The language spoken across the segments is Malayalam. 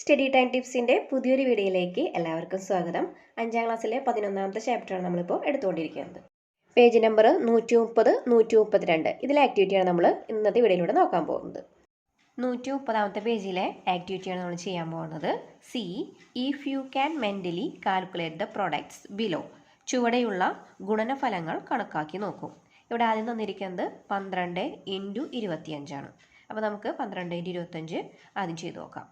സ്റ്റഡി ടൈം ടിപ്സിന്റെ പുതിയൊരു വീഡിയോയിലേക്ക് എല്ലാവർക്കും സ്വാഗതം. അഞ്ചാം ക്ലാസ്സിലെ പതിനൊന്നാമത്തെ ചാപ്റ്ററാണ് നമ്മളിപ്പോൾ എടുത്തുകൊണ്ടിരിക്കുന്നത്. പേജ് നമ്പർ നൂറ്റി മുപ്പത് നൂറ്റി മുപ്പത്തിരണ്ട് ഇതിലെ ആക്ടിവിറ്റിയാണ് നമ്മൾ ഇന്നത്തെ വീഡിയോയിലൂടെ നോക്കാൻ പോകുന്നത്. നൂറ്റി മുപ്പതാമത്തെ പേജിലെ ആക്ടിവിറ്റിയാണ് നമ്മൾ ചെയ്യാൻ പോകുന്നത്. See if you can mentally calculate the products below ചുവടെയുള്ള ഗുണനഫലങ്ങൾ കണക്കാക്കി നോക്കും. ഇവിടെ ആദ്യം തന്നിരിക്കുന്നത് പന്ത്രണ്ട് ഇന്റു ഇരുപത്തിയഞ്ചാണ്. അപ്പോൾ നമുക്ക് പന്ത്രണ്ട് ഇന്റു ഇരുപത്തഞ്ച് ആദ്യം ചെയ്ത് നോക്കാം.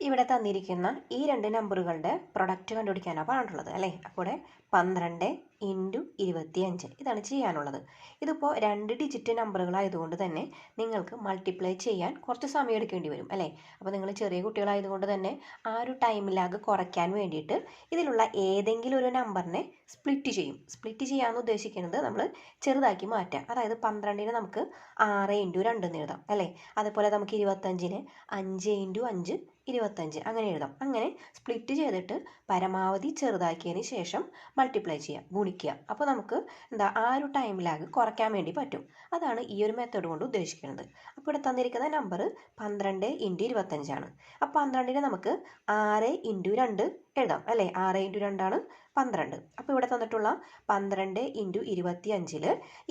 ഇവിടെ തന്നിരിക്കുന്ന ഈ രണ്ട് നമ്പറുകളുടെ പ്രൊഡക്റ്റ് കണ്ടുപിടിക്കാനാണ് പറഞ്ഞിട്ടുള്ളത് അല്ലേ? അപ്പോൾ പന്ത്രണ്ട് ഇന്റു ഇരുപത്തിയഞ്ച്. ഇതാണ് ചെയ്യാനുള്ളത്. ഇതിപ്പോൾ രണ്ട് ഡിജിറ്റ് നമ്പറുകളായതുകൊണ്ട് തന്നെ നിങ്ങൾക്ക് മൾട്ടിപ്ലൈ ചെയ്യാൻ കുറച്ച് സമയം എടുക്കേണ്ടി വരും അല്ലേ? അപ്പോൾ നിങ്ങൾ ചെറിയ കുട്ടികളായതുകൊണ്ട് തന്നെ ആ ഒരു ടൈം ലാഗ് കുറയ്ക്കാൻ വേണ്ടിയിട്ട് ഇതിലുള്ള ഏതെങ്കിലും ഒരു നമ്പറിനെ സ്പ്ലിറ്റ് ചെയ്യും. സ്പ്ലിറ്റ് ചെയ്യാമെന്ന് ഉദ്ദേശിക്കുന്നത് നമ്മൾ ചെറുതാക്കി മാറ്റാം. അതായത് പന്ത്രണ്ടിന് നമുക്ക് ആറ് ഇന്റു രണ്ട് എന്ന് എഴുതാം അല്ലേ? അതുപോലെ നമുക്ക് ഇരുപത്തഞ്ചിന് അഞ്ച് ഇന്റു അഞ്ച് ഇരുപത്തഞ്ച് അങ്ങനെ എഴുതാം. അങ്ങനെ സ്പ്ലിറ്റ് ചെയ്തിട്ട് പരമാവധി ചെറുതാക്കിയതിന് ശേഷം മൾട്ടിപ്ലൈ ചെയ്യാം. ഗുണിക്കുക. അപ്പോൾ നമുക്ക് എന്താ ആ ഒരു ടൈം ലാഗ് കുറയ്ക്കാൻ വേണ്ടി പറ്റും. അതാണ് ഈ ഒരു മെത്തേഡ് കൊണ്ട് ഉദ്ദേശിക്കുന്നത്. അപ്പോൾ ഇവിടെ തന്നിരിക്കുന്ന നമ്പർ പന്ത്രണ്ട് ഇന്റു ഇരുപത്തഞ്ചാണ് അപ്പോൾ പന്ത്രണ്ടിന് നമുക്ക് ആറ് ഇന്റു രണ്ട് എഴുതാം അല്ലേ? ആറ് ഇന്റു രണ്ടാണ് പന്ത്രണ്ട്. അപ്പോൾ ഇവിടെ തന്നിട്ടുള്ള പന്ത്രണ്ട് ഇന്റു ഇരുപത്തി അഞ്ചിൽ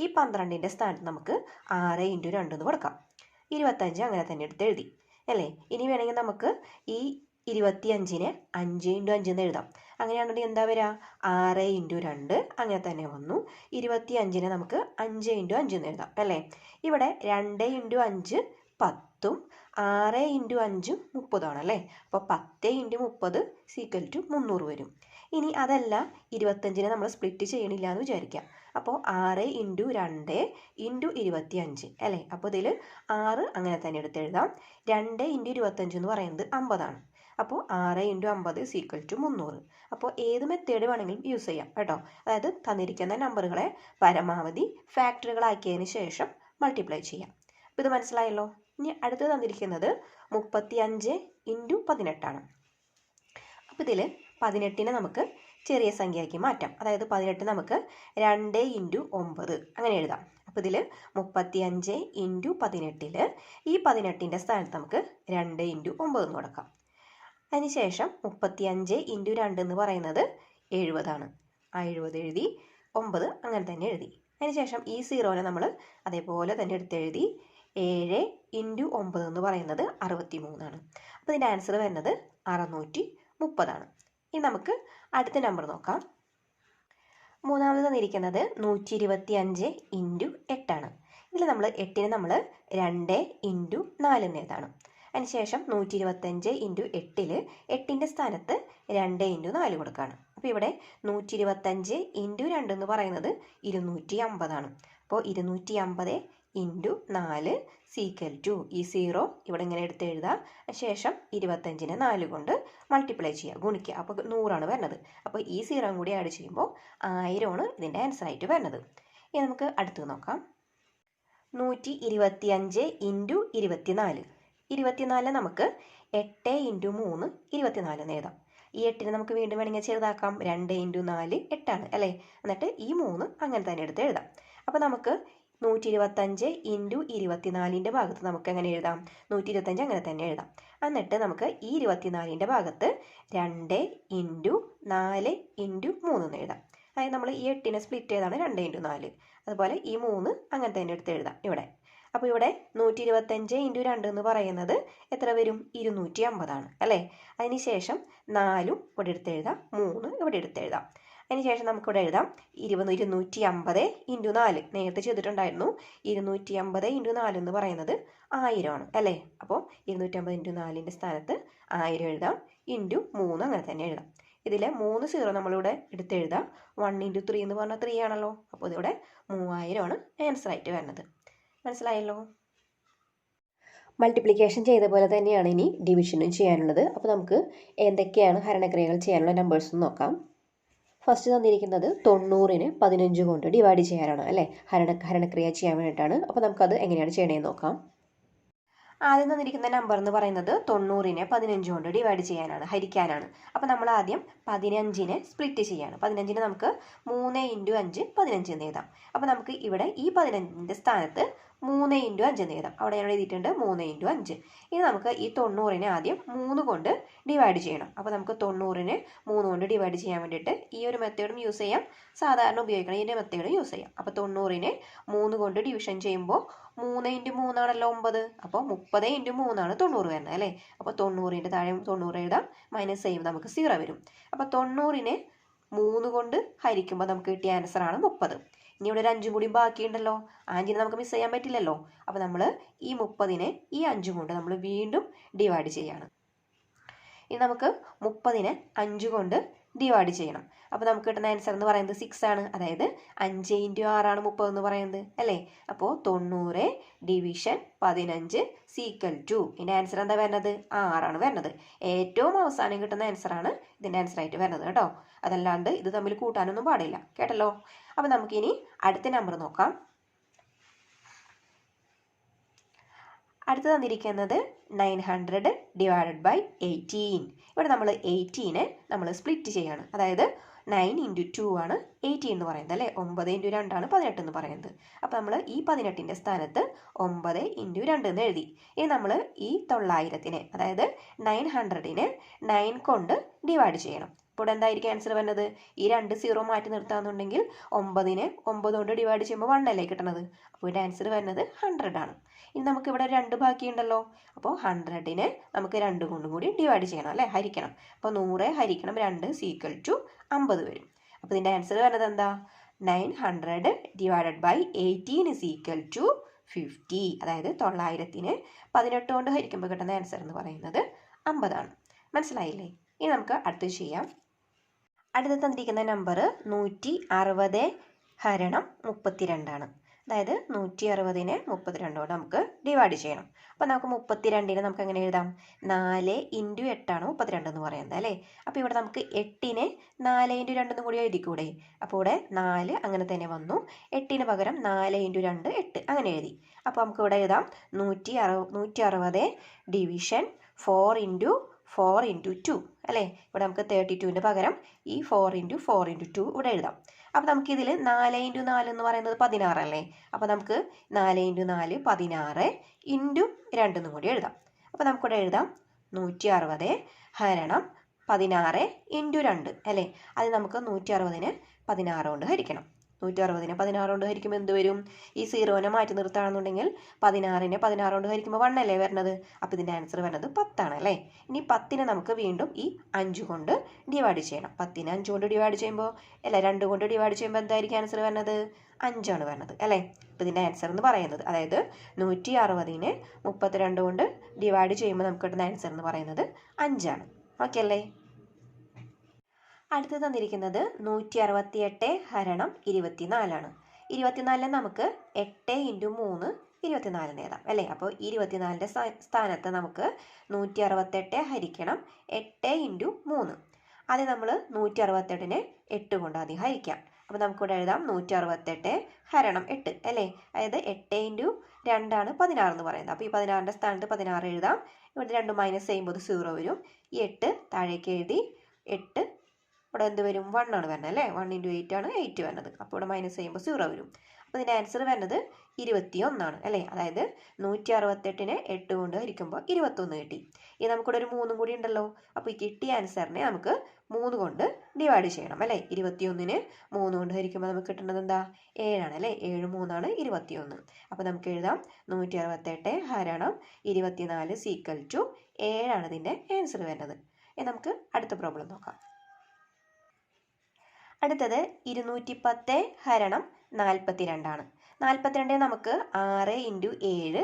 ഈ പന്ത്രണ്ടിന്റെ സ്ഥാനത്ത് നമുക്ക് ആറ് ഇന്റു രണ്ട് എന്ന് കൊടുക്കാം. ഇരുപത്തഞ്ച് അങ്ങനെ തന്നെ എടുത്ത് എഴുതി അല്ലേ? ഇനി വേണമെങ്കിൽ നമുക്ക് ഈ ഇരുപത്തി അഞ്ചിന് അഞ്ച് ഇന്റു അഞ്ച് എന്ന് എഴുതാം. അങ്ങനെയാണെങ്കിൽ എന്താ വരിക ആറ് ഇന്റു രണ്ട് അങ്ങനെ തന്നെ വന്നു. ഇരുപത്തി അഞ്ചിന് നമുക്ക് അഞ്ച് ഇന്റു അഞ്ച് എന്ന് എഴുതാം അല്ലേ? ഇവിടെ രണ്ട് ഇന്റു അഞ്ച് പത്തും ആറ് ഇന്റു അഞ്ച് മുപ്പതാണ് അല്ലേ? അപ്പോൾ പത്ത് ഇന്റു മുപ്പത് സീക്വൽ ടു മുന്നൂറ് വരും. ഇനി അതല്ല ഇരുപത്തഞ്ചിനെ നമ്മൾ സ്പ്ലിറ്റ് ചെയ്യണില്ല എന്ന് വിചാരിക്കാം അപ്പോൾ ആറ് ഇന്റു രണ്ട് ഇന്റു ഇരുപത്തി അഞ്ച് അല്ലേ? അപ്പോൾ ഇതിൽ ആറ് അങ്ങനെ തന്നെ എടുത്തെഴുതാം രണ്ട് ഇന്റു ഇരുപത്തഞ്ച് എന്ന് പറയുന്നത് അമ്പതാണ്. അപ്പോൾ ആറ് ഇന്റു അമ്പത് സീക്വൽ ടു മുന്നൂറ്. അപ്പോൾ ഏത് മെത്തേഡ് വേണമെങ്കിലും യൂസ് ചെയ്യാം കേട്ടോ. അതായത് തന്നിരിക്കുന്ന നമ്പറുകളെ പരമാവധി ഫാക്ടറികളാക്കിയതിന് ശേഷം മൾട്ടിപ്ലൈ ചെയ്യാം. അപ്പോൾ ഇത് മനസ്സിലായല്ലോ? ഇനി അടുത്ത് തന്നിരിക്കുന്നത് മുപ്പത്തി അഞ്ച് ഇന്റു പതിനെട്ടാണ്. അപ്പോൾ ഇതിൽ പതിനെട്ടിനെ നമുക്ക് ചെറിയ സംഖ്യയാക്കി മാറ്റാം. അതായത് പതിനെട്ട് നമുക്ക് രണ്ട് ഇന്റു ഒമ്പത് അങ്ങനെ എഴുതാം. അപ്പോൾ ഇതിൽ മുപ്പത്തി അഞ്ച് ഇന്റു പതിനെട്ടിൽ ഈ പതിനെട്ടിന്റെ സ്ഥാനത്ത് നമുക്ക് രണ്ട് ഇന്റു ഒമ്പത് കൊടുക്കാം. അതിനുശേഷം മുപ്പത്തി അഞ്ച് ഇന്റു രണ്ട് എന്ന് പറയുന്നത് എഴുപതാണ്. ആ എഴുപത് എഴുതി ഒമ്പത് അങ്ങനെ തന്നെ എഴുതി. അതിനുശേഷം ഈ സീറോനെ നമ്മൾ അതേപോലെ തന്നെ എടുത്തെഴുതി ഏഴ് ഇന്റു ഒമ്പത് എന്ന് പറയുന്നത് അറുപത്തി മൂന്നാണ് അപ്പോൾ ഇതിന്റെ ആൻസർ വരുന്നത് അറുന്നൂറ്റി മുപ്പതാണ്. ഇനി നമുക്ക് അടുത്ത നമ്പർ നോക്കാം. മൂന്നാമത് തന്നിരിക്കുന്നത് നൂറ്റി ഇരുപത്തി അഞ്ച് ഇന്റു എട്ടാണ്. ഇതിൽ നമ്മൾ എട്ടിന് നമ്മൾ രണ്ട് ഇന്റു നാല് എന്ന് എഴുതാണ്. അതിനുശേഷം നൂറ്റി ഇരുപത്തഞ്ച് ഇന്റു എട്ടിൽ എട്ടിന്റെ സ്ഥാനത്ത് രണ്ട് ഇന്റു നാല് കൊടുക്കുകയാണ് അപ്പോൾ ഇവിടെ നൂറ്റി ഇരുപത്തഞ്ച് ഇന്റു രണ്ട് എന്ന് പറയുന്നത് ഇരുന്നൂറ്റി അമ്പതാണ് അപ്പോൾ ഇരുന്നൂറ്റി അമ്പത് ഇന്റു നാല് സീക്കൽ ടു ഈ സീറോ ഇവിടെ ഇങ്ങനെ എടുത്ത് എഴുതാം. ശേഷം ഇരുപത്തഞ്ചിനെ നാല് കൊണ്ട് മൾട്ടിപ്ലൈ ചെയ്യുക ഗുണിക്കുക അപ്പോൾ നൂറാണ് വരുന്നത്. അപ്പോൾ ഈ സീറോ കൂടി ആഡ് ചെയ്യുമ്പോൾ ആയിരമാണ് ഇതിന്റെ ആൻസർ ആയിട്ട് വരുന്നത്. ഇനി നമുക്ക് അടുത്ത് നോക്കാം. നൂറ്റി ഇരുപത്തി അഞ്ച് ഇന്റു ഇരുപത്തിനാല്. ഇരുപത്തിനാല് നമുക്ക് എട്ട് ഇന്റു മൂന്ന് ഇരുപത്തിനാല് എന്ന് എഴുതാം. ഈ എട്ടിന് നമുക്ക് വീണ്ടും വേണമെങ്കിൽ ചെറുതാക്കാം. രണ്ട് ഇന്റു നാല് എട്ടാണ് അല്ലേ? എന്നിട്ട് ഈ മൂന്ന് അങ്ങനെ തന്നെ എടുത്ത് എഴുതാം. അപ്പോൾ നമുക്ക് നൂറ്റി ഇരുപത്തഞ്ച് ഇന്റു ഇരുപത്തിനാലിന്റെ ഭാഗത്ത് നമുക്ക് എങ്ങനെ എഴുതാം? നൂറ്റി ഇരുപത്തഞ്ച് അങ്ങനെ തന്നെ എഴുതാം. എന്നിട്ട് നമുക്ക് ഈ ഇരുപത്തിനാലിന്റെ ഭാഗത്ത് രണ്ട് ഇന്റു നാല് ഇന്റു മൂന്ന് എന്ന് എഴുതാം. അതായത് നമ്മൾ ഈ എട്ടിനെ സ്പ്ലിറ്റ് ചെയ്താണ് രണ്ട് ഇന്റു നാല്. അതുപോലെ ഈ മൂന്ന് അങ്ങനെ തന്നെ എടുത്ത് എഴുതാം ഇവിടെ. അപ്പോൾ ഇവിടെ നൂറ്റി ഇരുപത്തഞ്ച് ഇന്റു രണ്ട് എന്ന് പറയുന്നത് എത്ര വരും? ഇരുന്നൂറ്റി അമ്പതാണ് അല്ലേ അതിനുശേഷം നാലും ഇവിടെ എടുത്ത് എഴുതാം. മൂന്ന് ഇവിടെ എടുത്ത് എഴുതാം. അതിനുശേഷം നമുക്കിവിടെ എഴുതാം. ഇരുപത് ഇരുന്നൂറ്റി അമ്പത് ഇന്റു നാല്. നേരത്തെ ചെയ്തിട്ടുണ്ടായിരുന്നു. ഇരുന്നൂറ്റി അമ്പത് ഇന്റു നാല് എന്ന് പറയുന്നത് ആയിരമാണ്. അല്ലേ? അപ്പോൾ ഇരുന്നൂറ്റി അമ്പത് ഇന്റു നാലിന്റെ സ്ഥാനത്ത് ആയിരം എഴുതാം. ഇന്റു മൂന്ന് അങ്ങനെ തന്നെ എഴുതാം. ഇതിൽ മൂന്ന് സീറോ നമ്മളിവിടെ എടുത്ത് എഴുതാം. വൺ ഇന്റു ത്രീ എന്ന് പറഞ്ഞാൽ ത്രീ ആണല്ലോ. അപ്പോൾ ഇതിവിടെ മൂവായിരമാണ് ആൻസർ ആയിട്ട് വരുന്നത്. മനസ്സിലായല്ലോ. മൾട്ടിപ്ലിക്കേഷൻ ചെയ്ത പോലെ തന്നെയാണ് ഇനി ഡിവിഷനും ചെയ്യാനുള്ളത്. അപ്പോൾ നമുക്ക് എന്തൊക്കെയാണ് ഹരണക്രിയകൾ ചെയ്യാനുള്ള നമ്പേഴ്സ് നോക്കാം. ഫസ്റ്റ് തന്നിരിക്കുന്നത് തൊണ്ണൂറിന് പതിനഞ്ച് കൊണ്ട് ഡിവൈഡ് ചെയ്യാനാണ് അല്ലേ? ഹരണ ഹരണക്രിയ ചെയ്യാൻ വേണ്ടിയിട്ടാണ്. അപ്പോൾ നമുക്കത് എങ്ങനെയാണ് ചെയ്യണേന്ന് നോക്കാം. ആദ്യം തന്നിരിക്കുന്ന നമ്പർ എന്ന് പറയുന്നത് തൊണ്ണൂറിനെ പതിനഞ്ച് കൊണ്ട് ഡിവൈഡ് ചെയ്യാനാണ് ഹരിക്കാനാണ്. അപ്പോൾ നമ്മൾ ആദ്യം പതിനഞ്ചിനെ സ്പ്ലിറ്റ് ചെയ്യാണ്. പതിനഞ്ചിന് നമുക്ക് മൂന്ന് ഇന്റു അഞ്ച് പതിനഞ്ച് എന്ന് എഴുതാം. അപ്പോൾ നമുക്ക് ഇവിടെ ഈ പതിനഞ്ചിന്റെ സ്ഥാനത്ത് മൂന്ന് ഇന്റു അഞ്ച് എന്ന് എഴുതാം. അവിടെ ഞാൻ എഴുതിയിട്ടുണ്ട് മൂന്ന് ഇന്റു അഞ്ച്. ഇനി നമുക്ക് ഈ തൊണ്ണൂറിനെ ആദ്യം മൂന്ന് കൊണ്ട് ഡിവൈഡ് ചെയ്യണം. അപ്പോൾ നമുക്ക് തൊണ്ണൂറിനെ മൂന്ന് കൊണ്ട് ഡിവൈഡ് ചെയ്യാൻ വേണ്ടിയിട്ട് ഈ ഒരു മെത്തേഡും യൂസ് ചെയ്യാം. സാധാരണ ഉപയോഗിക്കണം ഇതിന്റെ മെത്തേഡും യൂസ് ചെയ്യാം. അപ്പോൾ തൊണ്ണൂറിനെ മൂന്ന് കൊണ്ട് ഡിവിഷൻ ചെയ്യുമ്പോൾ മൂന്ന് ഇന്റു മൂന്നാണല്ലോ ഒമ്പത്. അപ്പോൾ മുപ്പത് ഇന്റു മൂന്നാണ് തൊണ്ണൂറ് വരുന്നത് അല്ലേ? അപ്പോൾ തൊണ്ണൂറിന്റെ താഴെ തൊണ്ണൂറ് എഴുതാം. മൈനസ് ചെയ്യുമ്പോൾ നമുക്ക് സീറോ വരും. അപ്പോൾ തൊണ്ണൂറിനെ മൂന്ന് കൊണ്ട് ഹരിക്കുമ്പോൾ നമുക്ക് കിട്ടിയ ആൻസറാണ് മുപ്പത്. ഇനി ഇവിടെ ഒരു അഞ്ചും കൂടി ബാക്കിയുണ്ടല്ലോ. അഞ്ചിനെ നമുക്ക് മിസ് ചെയ്യാൻ പറ്റില്ലല്ലോ. അപ്പോൾ നമ്മൾ ഈ മുപ്പതിനെ ഈ അഞ്ചും കൊണ്ട് നമ്മൾ വീണ്ടും ഡിവൈഡ് ചെയ്യാണ്. ഇനി നമുക്ക് മുപ്പതിനെ അഞ്ച് കൊണ്ട് ഡിവൈഡ് ചെയ്യണം. അപ്പോൾ നമുക്ക് കിട്ടുന്ന ആൻസർ എന്ന് പറയുന്നത് സിക്സ് ആണ്. അതായത് അഞ്ച് ഇന്റു ആറാണ് മുപ്പത് എന്ന് പറയുന്നത് അല്ലേ? അപ്പോൾ തൊണ്ണൂറ് ഡിവിഷൻ പതിനഞ്ച് സീക്വൽ ടു ഇതിന്റെ ആൻസർ എന്താ വരുന്നത്? ആറാണ് വരുന്നത്. ഏറ്റവും അവസാനം കിട്ടുന്ന ആൻസറാണ് ഇതിന്റെ ആൻസറായിട്ട് വരുന്നത് കേട്ടോ. അതല്ലാണ്ട് ഇത് തമ്മിൽ കൂട്ടാനൊന്നും പാടില്ല. കേട്ടല്ലോ? അപ്പോൾ നമുക്കിനി അടുത്ത നമ്പർ നോക്കാം. അടുത്ത് തന്നിരിക്കുന്നത് nine hundred divided by eighteen. ഇവിടെ നമ്മൾ എയ്റ്റീനെ നമ്മൾ സ്പ്ലിറ്റ് ചെയ്യാണ്. അതായത് നയൻ ഇന്റു ടു ആണ് എയ്റ്റീൻ എന്ന് പറയുന്നത് അല്ലേ? ഒമ്പത് ഇന്റു രണ്ടാണ് പതിനെട്ട് എന്ന് പറയുന്നത്. അപ്പോൾ നമ്മൾ ഈ പതിനെട്ടിന്റെ സ്ഥാനത്ത് ഒമ്പത് ഇന്റു രണ്ട് എന്ന് എഴുതി. ഇനി നമ്മൾ ഈ തൊള്ളായിരത്തിനെ അതായത് നയൻ ഹൺഡ്രഡിനെ നയൻ കൊണ്ട് ഡിവൈഡ് ചെയ്യണം. ഇപ്പോൾ എന്തായിരിക്കും ആൻസർ വരുന്നത്? ഈ രണ്ട് സീറോ മാറ്റി നിർത്താന്നുണ്ടെങ്കിൽ ഒമ്പതിനെ ഒമ്പത് കൊണ്ട് ഡിവൈഡ് ചെയ്യുമ്പോൾ വൺ അല്ലേ കിട്ടണത്? അപ്പോൾ ഇതിന്റെ ആൻസർ വരുന്നത് ഹൺഡ്രഡ് ആണ്. ഇനി നമുക്ക് ഇവിടെ രണ്ട് ബാക്കിയുണ്ടല്ലോ. അപ്പോൾ ഹൺഡ്രഡിനെ നമുക്ക് രണ്ട് കൊണ്ടും കൂടി ഡിവൈഡ് ചെയ്യണം അല്ലേ? ഹരിക്കണം. അപ്പോൾ നൂറ് ഹരിക്കണം രണ്ട് സീക്വൽ ടു അമ്പത് വരും. അപ്പോൾ ഇതിന്റെ ആൻസർ വരുന്നത് എന്താ? Nine hundred divided by eighteen is equal to fifty അതായത് തൊള്ളായിരത്തിന് പതിനെട്ട് കൊണ്ട് ഹരിക്കുമ്പോൾ കിട്ടുന്ന ആൻസർ എന്ന് പറയുന്നത് അമ്പതാണ്. മനസ്സിലായില്ലേ? ഇനി നമുക്ക് അടുത്ത് ചെയ്യാം. അടുത്ത് തന്നിരിക്കുന്ന നമ്പർ നൂറ്റി അറുപത് ഹരണം മുപ്പത്തിരണ്ടാണ്. അതായത് നൂറ്റി അറുപതിനെ മുപ്പത്തിരണ്ട് കൊണ്ട് നമുക്ക് ഡിവൈഡ് ചെയ്യണം. അപ്പോൾ നമുക്ക് മുപ്പത്തിരണ്ടിനെ നമുക്ക് എങ്ങനെ എഴുതാം? നാല് ഇന്റു എട്ടാണ് മുപ്പത്തിരണ്ട് എന്ന് പറയുന്നത് അല്ലേ? അപ്പോൾ ഇവിടെ നമുക്ക് എട്ടിനെ നാല് ഇന്റു രണ്ടെന്ന് കൂടി എഴുതിക്കൂടെ? അപ്പോൾ ഇവിടെ നാല് അങ്ങനെ തന്നെ വന്നു. എട്ടിന് പകരം നാല് ഇന്റു രണ്ട് എട്ട് അങ്ങനെ എഴുതി. അപ്പോൾ നമുക്ക് ഇവിടെ എഴുതാം. നൂറ്റി അറു നൂറ്റി അറുപത് division four into four into two അല്ലേ? ഇവിടെ നമുക്ക് തേർട്ടി ടുവിന്റെ പകരം ഈ four into four into two ഇവിടെ എഴുതാം. അപ്പോൾ നമുക്കിതിൽ നാല് ഇന്റു നാല് എന്ന് പറയുന്നത് പതിനാറല്ലേ അപ്പോൾ നമുക്ക് നാല് ഇന്റു നാല് പതിനാറ് ഇന്റു രണ്ടെന്നും കൂടി എഴുതാം. അപ്പോൾ നമുക്കിവിടെ എഴുതാം. നൂറ്റി അറുപത് ഹരണം പതിനാറ് ഇന്റു രണ്ട് അല്ലേ? അത് നമുക്ക് നൂറ്റി അറുപതിന് പതിനാറ് കൊണ്ട് ഹരിക്കണം. നൂറ്റി അറുപതിനെ പതിനാറ് കൊണ്ട് ഹരിക്കുമ്പോൾ എന്ത് വരും? ഈ സീറോനെ മാറ്റി നിർത്തുകയാണെന്നുണ്ടെങ്കിൽ പതിനാറിനെ പതിനാറ് കൊണ്ട് ഹരിക്കുമ്പോൾ വൺ അല്ലേ വരുന്നത് അപ്പോൾ ഇതിന്റെ ആൻസർ വരുന്നത് പത്താണ് അല്ലേ? ഇനി പത്തിനെ നമുക്ക് വീണ്ടും ഈ അഞ്ച് കൊണ്ട് ഡിവൈഡ് ചെയ്യണം. പത്തിനെ അഞ്ച് കൊണ്ട് ഡിവൈഡ് ചെയ്യുമ്പോൾ അല്ല രണ്ട് കൊണ്ട് ഡിവൈഡ് ചെയ്യുമ്പോൾ എന്തായിരിക്കും ആൻസർ വരുന്നത് അഞ്ചാണ് വരുന്നത് അല്ലേ? അപ്പോൾ ഇതിന്റെ ആൻസർ എന്ന് പറയുന്നത് അതായത് നൂറ്റി അറുപതിനെ മുപ്പത്തിരണ്ട് കൊണ്ട് ഡിവൈഡ് ചെയ്യുമ്പോൾ നമുക്ക് കിട്ടുന്ന ആൻസർ എന്ന് പറയുന്നത് അഞ്ചാണ്. ഓക്കെ അല്ലേ? അടുത്ത് തന്നിരിക്കുന്നത് നൂറ്റി അറുപത്തി എട്ട് ഹരണം ഇരുപത്തിനാലാണ്. ഇരുപത്തിനാലിൽ നമുക്ക് എട്ട് ഇന്റു മൂന്ന് ഇരുപത്തിനാലിന് എഴുതാം അല്ലേ? അപ്പോൾ ഇരുപത്തിനാലിന്റെ സ്ഥാനത്ത് നമുക്ക് നൂറ്റി അറുപത്തെട്ട് ഹരിക്കണം എട്ട് ഇന്റു മൂന്ന്. അത് നമ്മൾ നൂറ്റി അറുപത്തെട്ടിനെ എട്ട് കൊണ്ട് ആദ്യം ഹരിക്കാം. അപ്പോൾ നമുക്കിവിടെ എഴുതാം നൂറ്റി അറുപത്തെട്ട് ഹരണം എട്ട് അല്ലേ? അതായത് എട്ട് ഇന്റു രണ്ടാണ് പതിനാറ് എന്ന് പറയുന്നത്. അപ്പോൾ ഈ പതിനാറിന്റെ സ്ഥാനത്ത് പതിനാറ് എഴുതാം. ഇവിടെ രണ്ട് മൈനസ് ചെയ്യുമ്പോൾ സീറോ വരും. ഈ എട്ട് താഴേക്ക് എഴുതി എട്ട് ഇവിടെ എന്ത് വരും? വൺ ആണ് വരുന്നത് അല്ലേ? വൺ ഇന്റു എയ്റ്റ് ആണ് എയ്റ്റ് വരുന്നത്. അപ്പോൾ ഇവിടെ മൈനസ് ചെയ്യുമ്പോൾ സീറോ വരും. അപ്പോൾ ഇതിന്റെ ആൻസർ വരുന്നത് ഇരുപത്തി ഒന്നാണ് അല്ലേ? അതായത് നൂറ്റി അറുപത്തെട്ടിനെ എട്ട് കൊണ്ട് ഹരിക്കുമ്പോൾ ഇരുപത്തൊന്ന് കിട്ടി. ഇനി നമുക്കിവിടെ ഒരു മൂന്നും കൂടി ഉണ്ടല്ലോ. അപ്പോൾ ഈ കിട്ടിയ ആൻസറിനെ നമുക്ക് മൂന്ന് കൊണ്ട് ഡിവൈഡ് ചെയ്യണം അല്ലേ? ഇരുപത്തിയൊന്നിന് മൂന്ന് കൊണ്ട് ഹരിക്കുമ്പോൾ നമുക്ക് കിട്ടുന്നത് എന്താ? ഏഴാണ് അല്ലേ? ഏഴ് മൂന്നാണ് ഇരുപത്തിയൊന്ന്. അപ്പോൾ നമുക്ക് എഴുതാം. നൂറ്റി അറുപത്തെട്ട് ഹരണം ഇരുപത്തിനാല് സീക്വൽ ടു ഏഴാണ് ഇതിന്റെ ആൻസർ വരുന്നത്. ഇനി നമുക്ക് അടുത്ത പ്രോബ്ലം നോക്കാം. അടുത്തത് ഇരുന്നൂറ്റി പത്ത് ഹരണം നാൽപ്പത്തിരണ്ടാണ്. നാൽപ്പത്തിരണ്ട് നമുക്ക് ആറ് ഇന്റു ഏഴ്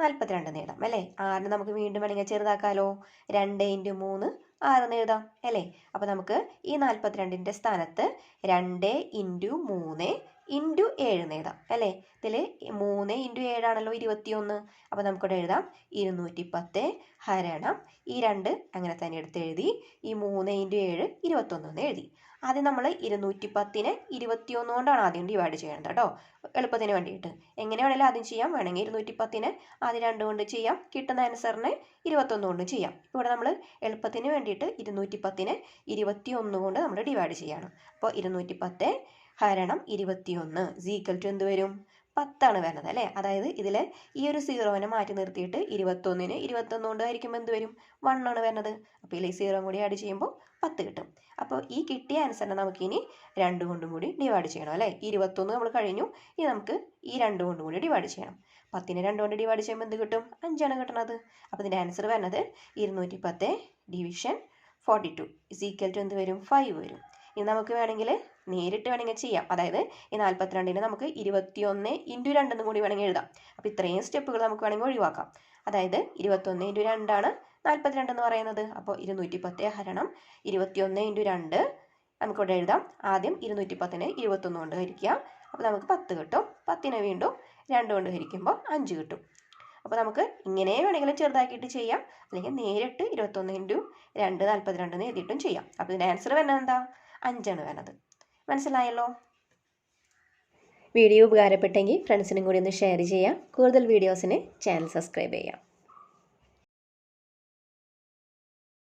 നാൽപ്പത്തിരണ്ട് നേടാം അല്ലേ? ആറിന് നമുക്ക് വീണ്ടും വേണമെങ്കിൽ ചെറുതാക്കാലോ. രണ്ട് ഇന്റു മൂന്ന് ആറ് എഴുതാം അല്ലേ? അപ്പോൾ നമുക്ക് ഈ നാൽപ്പത്തിരണ്ടിന്റെ സ്ഥാനത്ത് രണ്ട് ഇന്റു മൂന്ന് ഇന്റു ഏഴ് എഴുതാം അല്ലേ? ഇതിൽ മൂന്ന് ഇന്റു ഏഴാണല്ലോ ഇരുപത്തിയൊന്ന്. അപ്പോൾ നമുക്കിവിടെ എഴുതാം ഇരുന്നൂറ്റി പത്ത് ഹരണം ഈ രണ്ട് അങ്ങനെ തന്നെ എടുത്ത് എഴുതി ഈ മൂന്ന് ഇന്റു ഏഴ് ഇരുപത്തൊന്ന് എന്ന് എഴുതി. ആദ്യം നമ്മൾ ഇരുന്നൂറ്റി പത്തിനെ ഇരുപത്തിയൊന്ന് കൊണ്ടാണ് ആദ്യം ഡിവൈഡ് ചെയ്യേണ്ടത് കേട്ടോ. എളുപ്പത്തിന് വേണ്ടിയിട്ട്. എങ്ങനെ വേണമെങ്കിലും ആദ്യം ചെയ്യാം. വേണമെങ്കിൽ ഇരുന്നൂറ്റി പത്തിന് ആദ്യം രണ്ട് കൊണ്ട് ചെയ്യാം. കിട്ടുന്ന ആൻസറിനെ ഇരുപത്തൊന്ന് കൊണ്ട് ചെയ്യാം. ഇവിടെ നമ്മൾ എളുപ്പത്തിന് വേണ്ടിയിട്ട് ഇരുന്നൂറ്റി പത്തിനെ ഇരുപത്തി ഒന്ന് കൊണ്ട് നമ്മൾ ഡിവൈഡ് ചെയ്യണം. അപ്പോൾ ഇരുന്നൂറ്റി പത്ത് ഹരണം ഇരുപത്തിയൊന്ന്. സീക്കൽ ടു എന്ത് വരും? പത്താണ് വരുന്നത് അല്ലേ? അതായത് ഇതിലെ ഈ ഒരു സീറോനെ മാറ്റി നിർത്തിയിട്ട് ഇരുപത്തൊന്നിന് ഇരുപത്തൊന്ന് കൊണ്ട് ആയിരിക്കുമ്പോൾ എന്ത് വരും? വൺ ആണ് വരുന്നത്. അപ്പോൾ ഇതിൽ ഈ സീറോ കൂടി ആഡ് ചെയ്യുമ്പോൾ പത്ത് കിട്ടും. അപ്പോൾ ഈ കിട്ടിയ ആൻസറിനെ നമുക്കിനി രണ്ട് കൊണ്ടും കൂടി ഡിവൈഡ് ചെയ്യണം അല്ലേ? ഇരുപത്തൊന്ന് നമ്മൾ കഴിഞ്ഞു. ഇനി നമുക്ക് ഈ രണ്ട് കൊണ്ടും കൂടി ഡിവൈഡ് ചെയ്യണം. പത്തിനെ രണ്ട് കൊണ്ട് ഡിവൈഡ് ചെയ്യുമ്പോൾ എന്ത് കിട്ടും? അഞ്ചാണ് കിട്ടണത്. അപ്പോൾ ഇതിന്റെ ആൻസർ വരുന്നത് ഇരുന്നൂറ്റി പത്ത് division forty two is equal to എന്ത് വരും? ഫൈവ് വരും. ഇനി നമുക്ക് വേണമെങ്കിൽ നേരിട്ട് വേണമെങ്കിൽ ചെയ്യാം. അതായത് ഈ നാൽപ്പത്തിരണ്ടിന് നമുക്ക് ഇരുപത്തിയൊന്ന് ഇന്റു രണ്ടെന്നും കൂടി വേണമെങ്കിൽ എഴുതാം. അപ്പോൾ ഇത്രയും സ്റ്റെപ്പുകൾ നമുക്ക് വേണമെങ്കിൽ ഒഴിവാക്കാം. അതായത് ഇരുപത്തൊന്ന് ഇന്റു രണ്ടാണ് നാൽപ്പത്തിരണ്ട് എന്ന് പറയുന്നത്. അപ്പോൾ ഇരുന്നൂറ്റി പത്ത് ഹരണം ഇരുപത്തിയൊന്ന് ഇന്റു രണ്ട് നമുക്കിവിടെ എഴുതാം. ആദ്യം ഇരുന്നൂറ്റി പത്തിന് ഇരുപത്തൊന്ന് കൊണ്ട് ഹരിക്കുക. അപ്പോൾ നമുക്ക് പത്ത് കിട്ടും. പത്തിനെ വീണ്ടും രണ്ട് കൊണ്ട് ഹരിക്കുമ്പോൾ അഞ്ച് കിട്ടും. അപ്പോൾ നമുക്ക് ഇങ്ങനെ വേണമെങ്കിലും ചെറുതാക്കിയിട്ട് ചെയ്യാം. അല്ലെങ്കിൽ നേരിട്ട് ഇരുപത്തൊന്ന് ഇന്റു രണ്ട് നാൽപ്പത്തിരണ്ടെന്ന് എഴുതിയിട്ടും ചെയ്യാം. അപ്പോൾ ഇതിന്റെ ആൻസർ വരുന്നത് എന്താ? അഞ്ചാണ് വരുന്നത്. മനസ്സിലായല്ലോ? വീഡിയോ ഉപകാരപ്പെട്ടെങ്കിൽ ഫ്രണ്ട്സിനും കൂടി ഒന്ന് ഷെയർ ചെയ്യാം. കൂടുതൽ വീഡിയോസിന് ചാനൽ സബ്സ്ക്രൈബ് ചെയ്യാം.